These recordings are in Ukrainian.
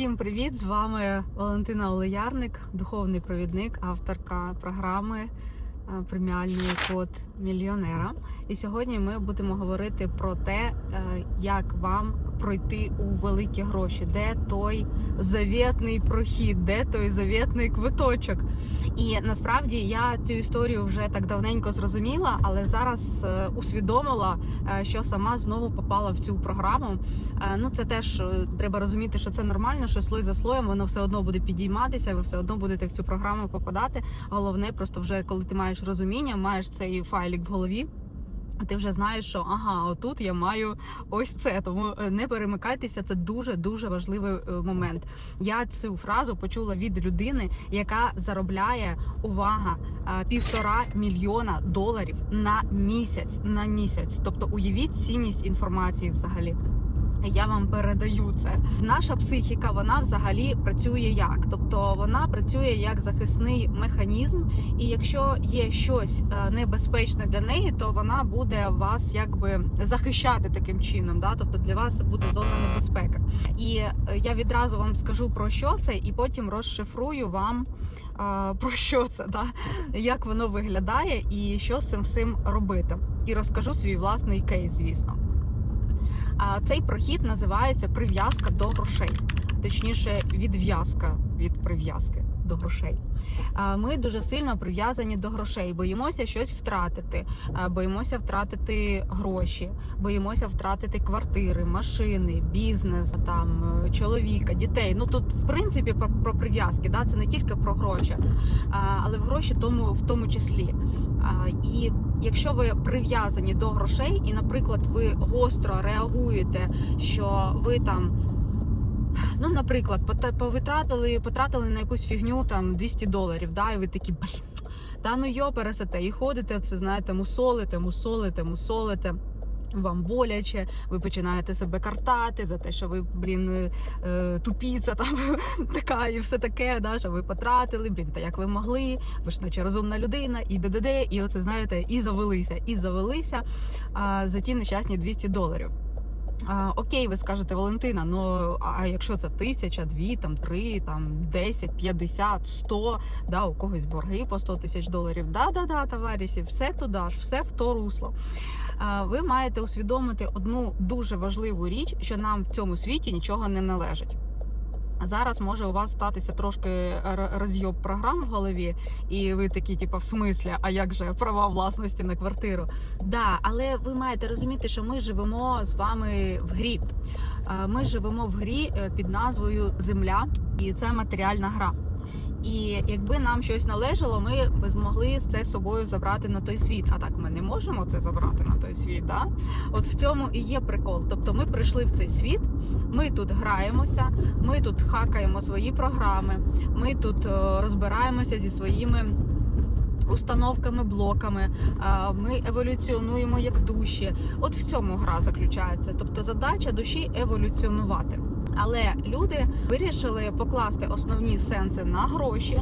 Всім привіт! З вами Валентина Олеярник, духовний провідник, авторка програми е, преміальний код мільйонера. І сьогодні ми будемо говорити про те, е, як вам пройти у великі гроші, де той завітний прохід, де той завітний квиточок. І насправді я цю історію вже так давненько зрозуміла, але зараз е, усвідомила, е, що сама знову попала в цю програму. Е, Ну це теж треба розуміти, що це нормально, що слой за слоєм воно все одно буде підійматися. Ви все одно будете в цю програму попадати. Головне, просто вже коли ти маєш розуміння, маєш цей файлік в голові. Ти вже знаєш, що ага, отут я маю ось це. Тому е, не перемикайтеся. Це дуже дуже важливий е, момент. Я цю фразу почула від людини, яка заробляє увага е, півтора мільйона доларів на місяць. На місяць. Тобто, уявіть цінність інформації взагалі. Я вам передаю це. Наша психіка вона взагалі працює як? Тобто вона працює як захисний механізм, і якщо є щось е, небезпечне для неї, то вона буде вас якби захищати таким чином. Да? Тобто для вас буде зона небезпеки. І е, я відразу вам скажу про що це, і потім розшифрую вам е, про що це, да? як воно виглядає і що з цим всім робити. І розкажу свій власний кейс, звісно. А цей прохід називається прив'язка до грошей, точніше, відв'язка від прив'язки до грошей. Ми дуже сильно прив'язані до грошей, боїмося щось втратити, боїмося втратити гроші, боїмося втратити квартири, машини, бізнес, там е, чоловіка, дітей. Ну тут в принципі про, про прив'язки, да, це не тільки про гроші, але в гроші тому в тому числі. І якщо ви прив'язані до грошей, і, наприклад, ви гостро реагуєте, що ви там. Ну, наприклад, повитратили, потратили на якусь фігню там 200 доларів, да, і ви такі, блін, та ну йо пересете, і ходите, це знаєте, мусолите, мусолите, мусолите. Вам боляче, ви починаєте себе картати за те, що ви, блін, е, е, тупіця там така і все таке, да, що ви потратили, блін, та як ви могли, ви ж наче розумна людина, і ДДД, і оце знаєте, і завелися, і завелися а, за ті нещасні 200 доларів. А, окей, ви скажете, Валентина, ну а якщо це тисяча, дві, там три, там десять, п'ятдесят, сто, да, у когось борги по 100 тисяч доларів. Да, да, да, товариші, все туди ж, все в то русло. Ви маєте усвідомити одну дуже важливу річ, що нам в цьому світі нічого не належить. Зараз може у вас статися трошки розйоб програм в голові, і ви такі, типу, в смислі, а як же права власності на квартиру? Да, але ви маєте розуміти, що ми живемо з вами в грі. Ми живемо в грі е, під назвою Земля, і це матеріальна гра. І якби нам щось належало, ми б змогли це з собою забрати на той світ. А так ми не можемо це забрати на той світ. Да? От в цьому і є прикол. Тобто ми прийшли в цей світ, ми тут граємося, ми тут хакаємо свої програми, ми тут е, розбираємося зі своїми. Установками, блоками, е, ми еволюціонуємо як душі. От в цьому гра заключається. Тобто задача душі еволюціонувати. Але люди вирішили покласти основні сенси на гроші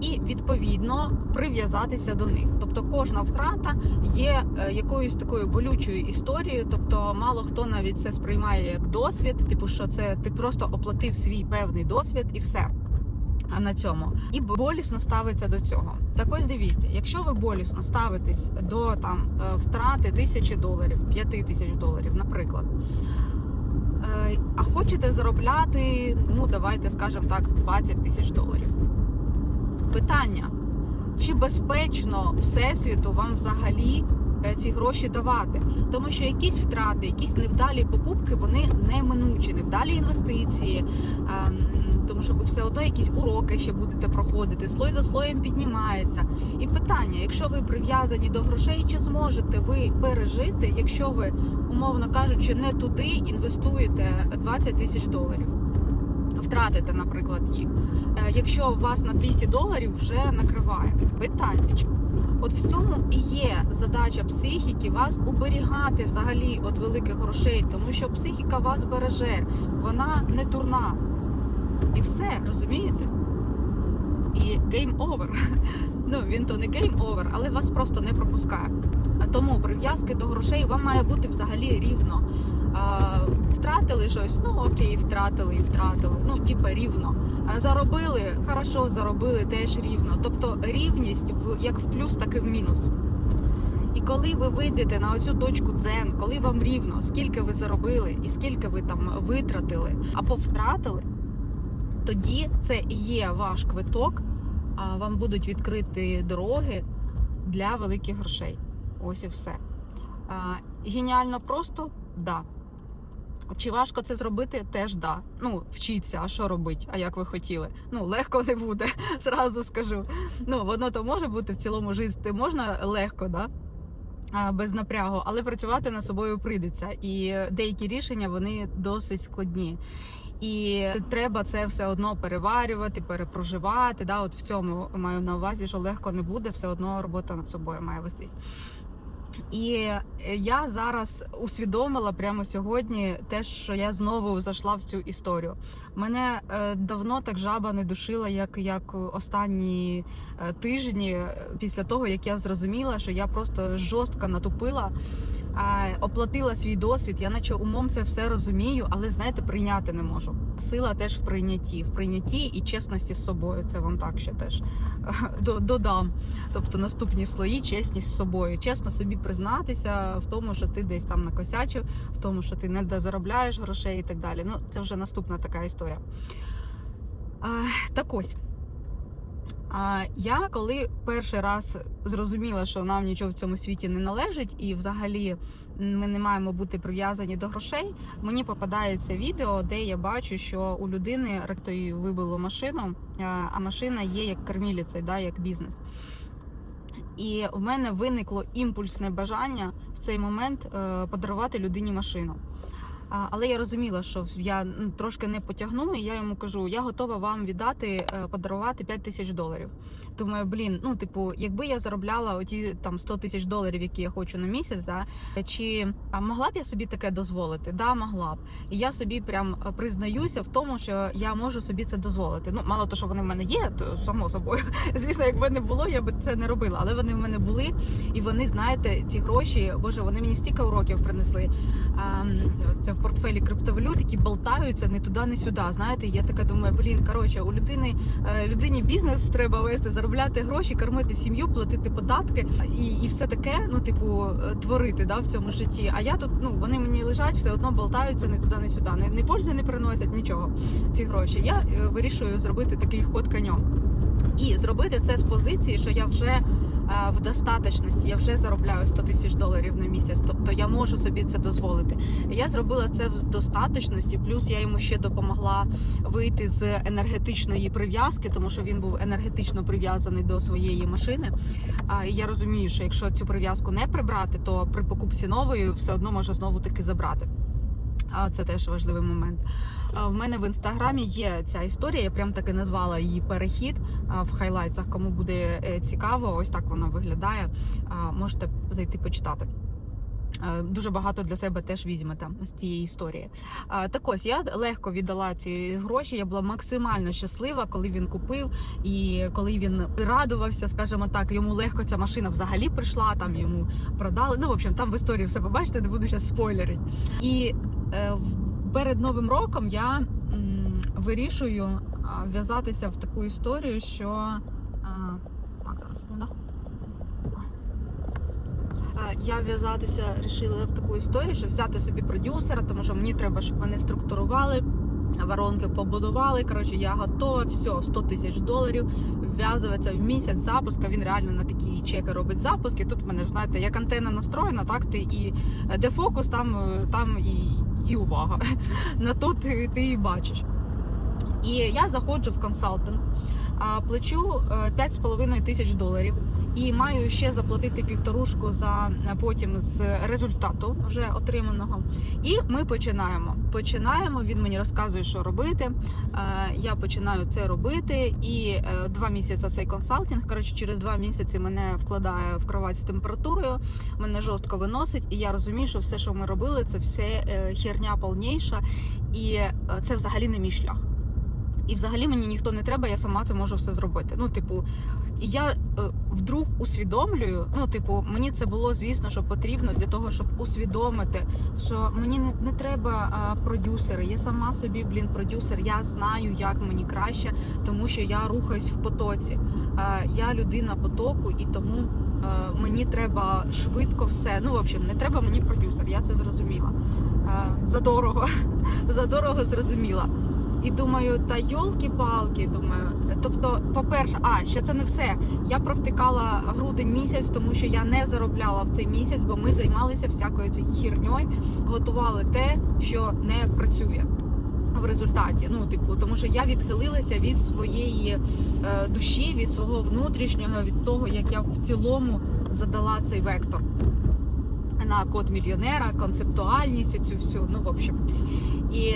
і відповідно прив'язатися до них. Тобто, кожна втрата є е, якоюсь такою болючою історією. Тобто, мало хто навіть це сприймає як досвід, типу, що це ти просто оплатив свій певний досвід і все. На цьому і болісно ставиться до цього. Так ось дивіться, якщо ви болісно ставитесь до там е, втрати тисячі доларів, п'яти тисяч доларів, наприклад. Е, А хочете заробляти, ну давайте скажемо так, 20 тисяч доларів. Питання: чи безпечно всесвіту вам взагалі е, ці гроші давати? Тому що якісь втрати, якісь невдалі покупки, вони неминучі, невдалі інвестиції. Тому що ви все одно якісь уроки ще будете проходити, слой за слоєм піднімається. І питання: якщо ви прив'язані до грошей, чи зможете ви пережити, якщо ви, умовно кажучи, не туди інвестуєте 20 тисяч доларів? Втратите, наприклад, їх. Е, Якщо вас на 200 доларів вже накриває питання. От в цьому і є задача психіки вас уберігати взагалі від великих грошей, тому що психіка вас береже, вона не дурна. І все, розумієте? І game over. Ну, він то не game over, але вас просто не пропускає. А тому прив'язки до грошей вам має бути взагалі рівно. А, втратили щось, ну окей, втратили і втратили. Ну, типа рівно. А заробили, хорошо, заробили теж рівно. Тобто рівність в як в плюс, так і в мінус. І коли ви вийдете на оцю точку дзен, коли вам рівно, скільки ви заробили і скільки ви там витратили або втратили, тоді це і є ваш квиток, а вам будуть відкриті дороги для великих грошей. Ось і все. А, геніально просто? Да. Чи важко це зробити? Теж да. Ну, вчіться, а що робити, а як ви хотіли. Ну, легко не буде, зразу скажу. Ну, воно то може бути в цілому жити можна легко, да? а, без напрягу, але працювати над собою прийдеться. І деякі рішення вони досить складні. І треба це все одно переварювати, перепроживати. Да, от в цьому маю на увазі, що легко не буде, все одно робота над собою має вестись. І я зараз усвідомила прямо сьогодні те, що я знову зайшла в цю історію. Мене е, давно так жаба не душила, як, як останні е, тижні е, після того, як я зрозуміла, що я просто жорстко натупила. Оплатила свій досвід, я наче умом це все розумію, але знаєте, прийняти не можу. Сила теж в прийнятті, в прийнятті і чесності з собою. Це вам так ще теж додам. Тобто наступні слої, чесність з собою. Чесно собі признатися в тому, що ти десь там накосячив, в тому, що ти не заробляєш грошей і так далі. Ну, це вже наступна така історія. Так ось. А я коли перший раз зрозуміла, що нам нічого в цьому світі не належить, і взагалі ми не маємо бути прив'язані до грошей, мені попадається відео, де я бачу, що у людини ректою вибило машину, а- машина є як корміліця, да, як бізнес. І в мене виникло імпульсне бажання в цей момент е, подарувати людині машину. Але я розуміла, що я ну, трошки не потягну, і я йому кажу: я готова вам віддати, е, подарувати 5 тисяч доларів. Думаю, блін, ну типу, якби я заробляла оті там 100 тисяч доларів, які я хочу на місяць, да, чи а могла б я собі таке дозволити? Да, могла б. І я собі прям е, признаюся в тому, що я можу собі це дозволити. Ну, мало того, що вони в мене є, то само собою. Звісно, якби не було, я би це не робила. Але вони в мене були, і вони, знаєте, ці гроші, боже, вони мені стільки уроків принесли. Це в портфелі криптовалют, які болтаються не туди, не сюди. Знаєте, я така думаю, блін, коротше, у людини е, людині бізнес треба вести, заробляти гроші, кормити сім'ю, платити податки і, і все таке, ну типу, е, творити да, в цьому житті. А я тут, ну вони мені лежать, все одно болтаються не туди, не сюди. Не, не пользи не приносять нічого. Ці гроші. Я е, вирішую зробити такий ход конем. І зробити це з позиції, що я вже в достаточності, я вже заробляю 100 тисяч доларів на місяць, тобто я можу собі це дозволити. Я зробила це в достаточності, плюс я йому ще допомогла вийти з енергетичної прив'язки, тому що він був енергетично прив'язаний до своєї машини. І я розумію, що якщо цю прив'язку не прибрати, то при покупці нової все одно може знову таки забрати. А це теж важливий момент. В мене в інстаграмі є ця історія. Я прям таки назвала її перехід в хайлайтсах. Кому буде е, цікаво, ось так вона виглядає. Можете зайти почитати. Е, Дуже багато для себе теж візьмете з цієї історії. Так ось я легко віддала ці гроші. Я була максимально щаслива, коли він купив і коли він радувався, скажімо так, йому легко ця машина взагалі прийшла. Там йому продали. Ну в общем, там в історії все побачите, не буду зараз спойлерити. І е, перед новим роком я вирішую в'язатися в таку історію, що так зараз секунду. Я в'язатися вирішила в таку історію, що взяти собі продюсера, тому що мені треба, щоб мене структурували, воронки побудували. Коротше, я готова, все, 100 тисяч доларів, вв'язується в місяць запуска. Він реально на такі чеки робить запуски. Тут в мене знаєте, як антенна настроєна, так ти і е, де фокус, там, е, там і, і увага. На то ти, ти і бачиш. І я заходжу в консалтинг, плачу е, 5,5 тисяч доларів і маю ще заплатити півторушку за е, потім з результату вже отриманого. І ми починаємо. Починаємо. Він мені розказує, що робити. Е, Я починаю це робити. І е, два місяці цей консалтинг. Коротше, через два місяці мене вкладає в кровать з температурою. Мене жорстко виносить, і я розумію, що все, що ми робили, це все е, херня повніша, і е, це взагалі не мій шлях. І взагалі мені ніхто не треба, я сама це можу все зробити. Ну, типу, І я е, вдруг усвідомлюю, ну, типу, мені це було, звісно, що потрібно для того, щоб усвідомити, що мені не, не треба а, продюсери. Я сама собі, блін, продюсер. Я знаю, як мені краще, тому що я рухаюсь в потоці. Е, я людина потоку, і тому е, мені треба швидко все. Ну, в общем, не треба мені продюсер, я це зрозуміла. Е, задорого, задорого зрозуміла. І думаю, та йолки-палки, думаю. Тобто, по-перше, а ще це не все. Я провтикала грудень місяць, тому що я не заробляла в цей місяць, бо ми займалися всякою хірньою, готували те, що не працює. В результаті, ну типу, тому що я відхилилася від своєї е, душі, від свого внутрішнього, від того, як я в цілому задала цей вектор на код мільйонера, концептуальність цю всю. Ну, в общем. І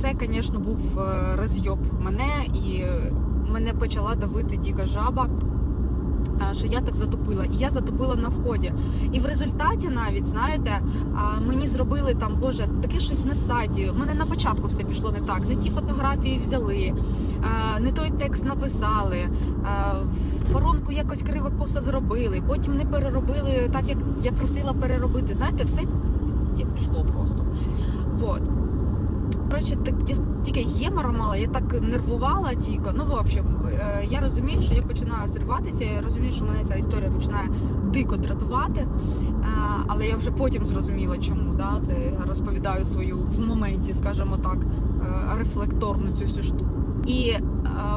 це, звісно, був е, розйоб мене, і мене почала давити діка жаба. е, Що я так затопила, і я затопила на вході. І в результаті навіть, знаєте, мені зробили там, боже, таке щось на сайті. У мене на початку все пішло не так. Не ті фотографії взяли, не той текст написали, воронку якось криво косо зробили, потім не переробили так, як я просила переробити. Знаєте, все пішло просто. Вот. Коротше, так ті- тільки гемора мала, я так нервувала тільки. Ну, в общем, е, я розумію, що я починаю зриватися, я розумію, що мене ця історія починає дико дратувати. Е, Але я вже потім зрозуміла, чому. Да? Це розповідаю свою в моменті, скажімо так, е, рефлекторну цю всю штуку. І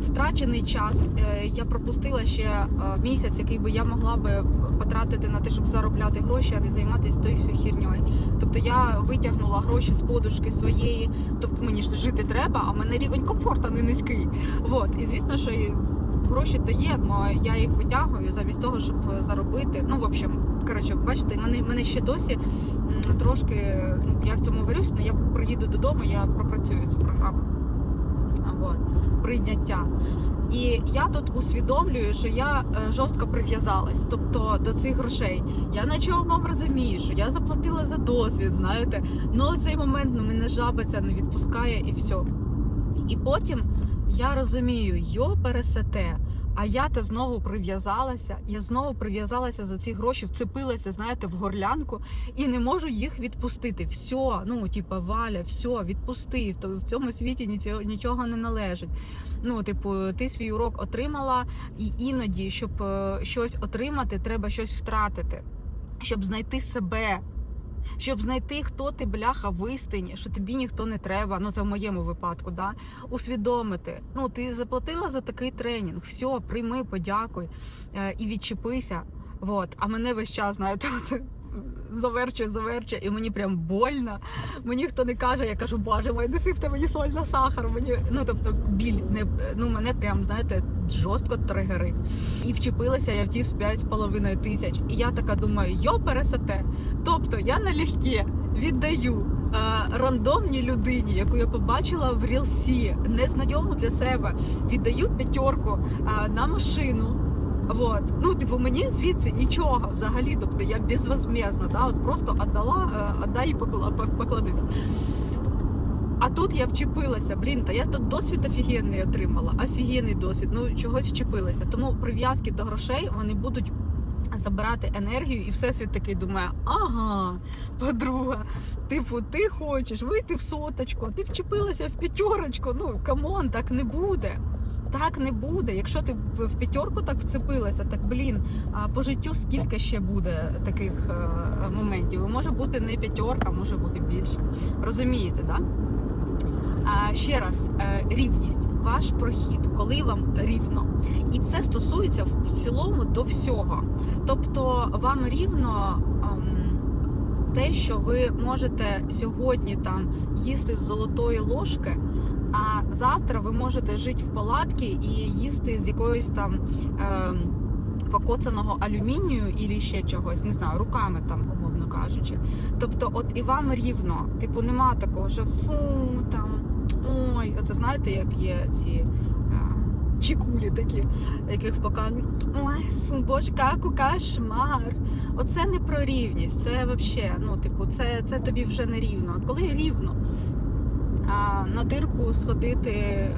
втрачений час е, я пропустила ще е, місяць, який би я могла би потратити на те, щоб заробляти гроші, а не займатися тою всю хірньою. Тобто я витягнула гроші з подушки своєї, тобто мені ж жити треба, а в мене рівень комфорту не низький. Вот. І звісно, що гроші то є, але я їх витягую замість того, щоб заробити. Ну, в общем, коротше, бачите, мене, мене ще досі трошки, ну, я в цьому варюсь, але я приїду додому, я пропрацюю цю програму. Прийняття. І я тут усвідомлюю, що я е, жорстко прив'язалась, тобто до цих грошей. Я на чому розумію, що я заплатила за досвід, знаєте. Ну цей момент ну, мене жаба ця не відпускає і все. І потім я розумію, йо пересете. А я то знову прив'язалася. Я знову прив'язалася за ці гроші, вцепилася, знаєте, в горлянку і не можу їх відпустити. Все, ну типа Валя, все, відпусти. В цьому світі нічого, нічого не належить. Ну, типу, ти свій урок отримала, і іноді, щоб е, щось отримати, треба щось втратити, щоб знайти себе. Щоб знайти, хто ти бляха в істині, що тобі ніхто не треба. Ну це в моєму випадку, да усвідомити. Ну ти заплатила за такий тренінг, все, прийми, подякуй е, і відчепися. Вот. А мене весь час, знаєте, оце заверчує, заверчує, і мені прям больно. Мені хто не каже, я кажу, боже мой, не сипте мені соль на сахар. Мені ну тобто біль не ну мене прям знаєте жорстко тригерить. І вчепилася я в ті 5,5 тисяч. І я така думаю, йо пересете. Тобто я налегке віддаю. е, Рандомній людині, яку я побачила в Рілсі, незнайому для себе, віддаю п'ятерку е, на машину. Вот. Ну, типу, мені звідси нічого взагалі. Тобто я безвозмездно, да, от просто віддала, е, віддай і поклади. А тут я вчепилася, блін, та я тут досвід офігенний отримала, офігенний досвід. Ну чогось вчепилася. Тому прив'язки до грошей вони будуть забирати енергію, і всесвіт такий думає: ага, подруга, типу, ти хочеш вийти в соточку, ти вчепилася в п'ятерочку. Ну камон, так не буде. Так не буде. Якщо ти в п'ятерку так вцепилася, так блін, а по життю скільки ще буде таких е, моментів? Може бути не п'ятерка, може бути більше. Розумієте, да? А ще раз, е, рівність, ваш прохід, коли вам рівно. І це стосується в цілому до всього. Тобто вам рівно ем, те, що ви можете сьогодні там їсти з золотої ложки, а завтра ви можете жити в палатці і їсти з якоїсь там. Ем, Покоцаного алюмінію і ще чогось, не знаю, руками там, умовно кажучи. Тобто, от і вам рівно, типу, нема такого, що фу там ой, оце знаєте, як є ці а, чекулі такі, яких показують, фу, боже, каку кошмар. Оце не про рівність, це взагалі, ну, типу, це, це тобі вже не рівно. Коли рівно, а, на дирку сходити е,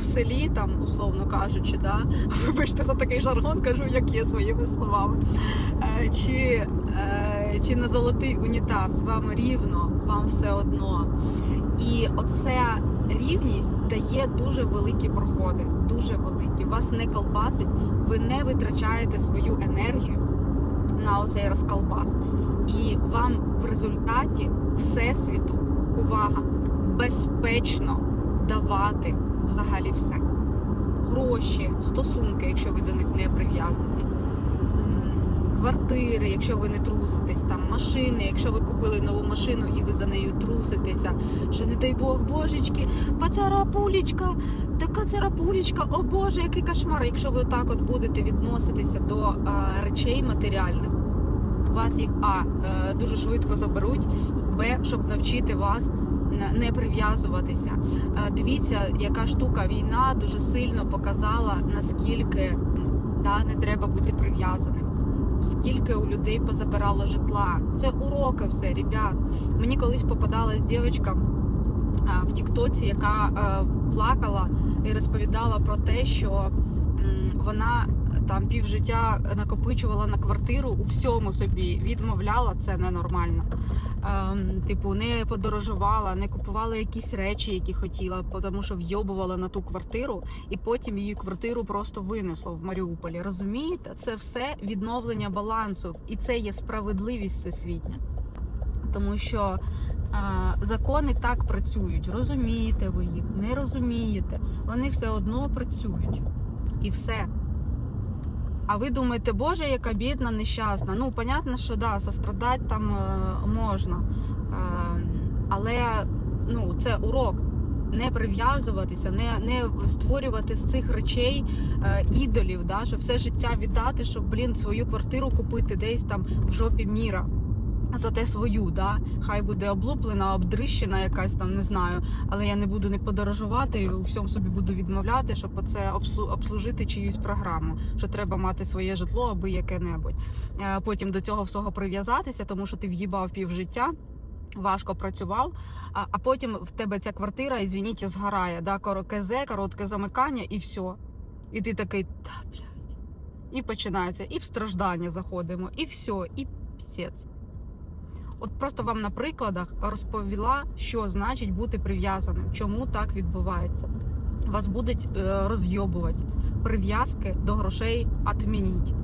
в селі, там, условно кажучи, да, вибачте за такий жаргон, кажу, як є своїми словами. Е, Чи, е, чи на золотий унітаз, вам рівно, вам все одно. І оця рівність дає дуже великі проходи, дуже великі. Вас не колбасить, ви не витрачаєте свою енергію на оцей розколбас. І вам в результаті всесвіту увага безпечно давати взагалі все. Гроші, стосунки, якщо ви до них не прив'язані, квартири, якщо ви не труситесь, там машини, якщо ви купили нову машину і ви за нею труситеся, що не дай Бог, божечки, пацарапулечка, така царапулечка, о Боже, який кошмар. Якщо ви так от будете відноситися до е, речей матеріальних, вас їх а е, дуже швидко заберуть, б, щоб навчити вас не- прив'язуватися. Е, Дивіться, яка штука війна дуже сильно показала, наскільки да, не треба бути прив'язаним. Скільки у людей позабирало житла. Це уроки все, ребят. Мені колись попадалась дівчинка в Тіктоці, яка е, плакала і розповідала про те, що вона там півжиття накопичувала на квартиру у всьому собі, відмовляла це ненормально. Ем, типу, не подорожувала, не купувала якісь речі, які хотіла, тому що вйобувала на ту квартиру, і потім її квартиру просто винесло в Маріуполі. Розумієте, це все відновлення балансу, і це є справедливість всесвітня. Тому що е, закони так працюють. Розумієте ви їх, не розумієте. Вони все одно працюють. І все. А ви думаєте, Боже, яка бідна, нещасна. Ну, понятно, що да, сострадати там е, можна. Е, але ну, це урок. Не прив'язуватися, не, не створювати з цих речей е, ідолів, да, що все життя віддати, щоб блін свою квартиру купити десь там в жопі міра. Зате свою, да, хай буде облуплена, обдрищена якась там, не знаю. Але я не буду не подорожувати, у всьому собі буду відмовляти, щоб оце обслу- обслужити чиюсь програму. Що треба мати своє житло аби яке-небудь. Е, Потім до цього всього прив'язатися, тому що ти в'їбав півжиття. Важко працював, а, а потім в тебе ця квартира, і звініть, згорає. Да, КЗ, коротке замикання, і все. І ти такий, та блядь. І починається, і в страждання заходимо, і все, і псець. От просто вам на прикладах розповіла, що значить бути прив'язаним, чому так відбувається. Вас будуть е, розйобувати. Прив'язки до грошей відмініть,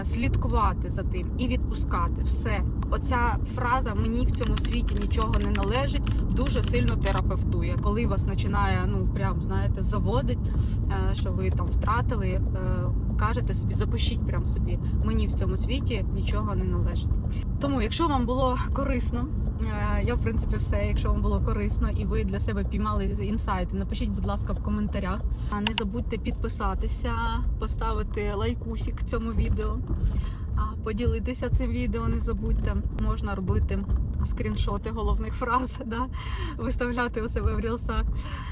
е, слідкувати за тим і відпускати все. Оця фраза мені в цьому світі нічого не належить, дуже сильно терапевтує. Коли вас починає, ну прям знаєте, заводить, е, що ви там втратили, кажете собі, запишіть прям собі. Мені в цьому світі нічого не належить. Тому, якщо вам було корисно, е, я в принципі все. Якщо вам було корисно і ви для себе піймали інсайти, напишіть, будь ласка, в коментарях. Не забудьте підписатися, поставити лайкусик цьому відео, поділитися цим відео. Не забудьте, можна робити скріншоти головних фраз, да? виставляти у себе в рілсах.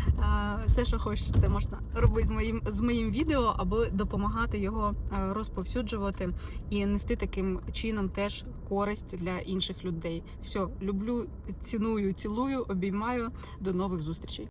Е, Все, що хочете, можна робити з моїм з моїм відео, аби допомагати його е, розповсюджувати і нести таким чином теж користь для інших людей. Все, люблю, ціную, цілую, обіймаю. До нових зустрічей.